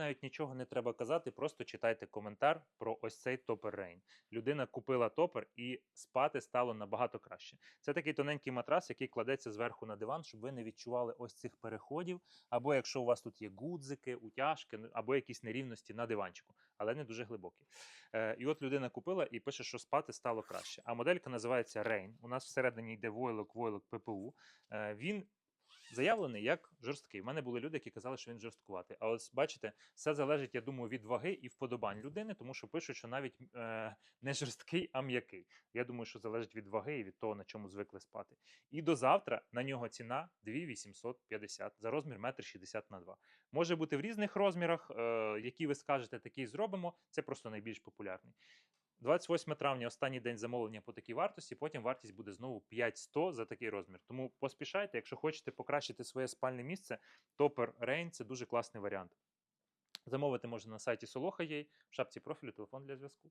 навіть нічого не треба казати, просто читайте коментар про ось цей топер Rain. Людина купила топер і спати стало набагато краще. Це такий тоненький матрас, який кладеться зверху на диван, щоб ви не відчували ось цих переходів. Або якщо у вас тут є гудзики, утяжки, або якісь нерівності на диванчику, але не дуже глибокі. Е, і от людина купила і пише, що спати стало краще. А моделька називається Rain. У нас всередині йде войлок, войлок ППУ. Е, він заявлений як жорсткий. У мене були люди, які казали, що він жорсткуватий. А ось бачите, все залежить, я думаю, від ваги і вподобань людини, тому що пишуть, що навіть е, не жорсткий, а м'який. Я думаю, що залежить від ваги і від того, на чому звикли спати. І до завтра на нього ціна 2850 за розмір 1,60 на 2. Може бути в різних розмірах, е, які ви скажете, такий зробимо. Це просто найбільш популярний. 28 травня останній день замовлення по такій вартості, потім вартість буде знову 5100 за такий розмір. Тому поспішайте, якщо хочете покращити своє спальне місце, топер Rain – це дуже класний варіант. Замовити можна на сайті Soloha.ua, в шапці профілю телефон для зв'язку.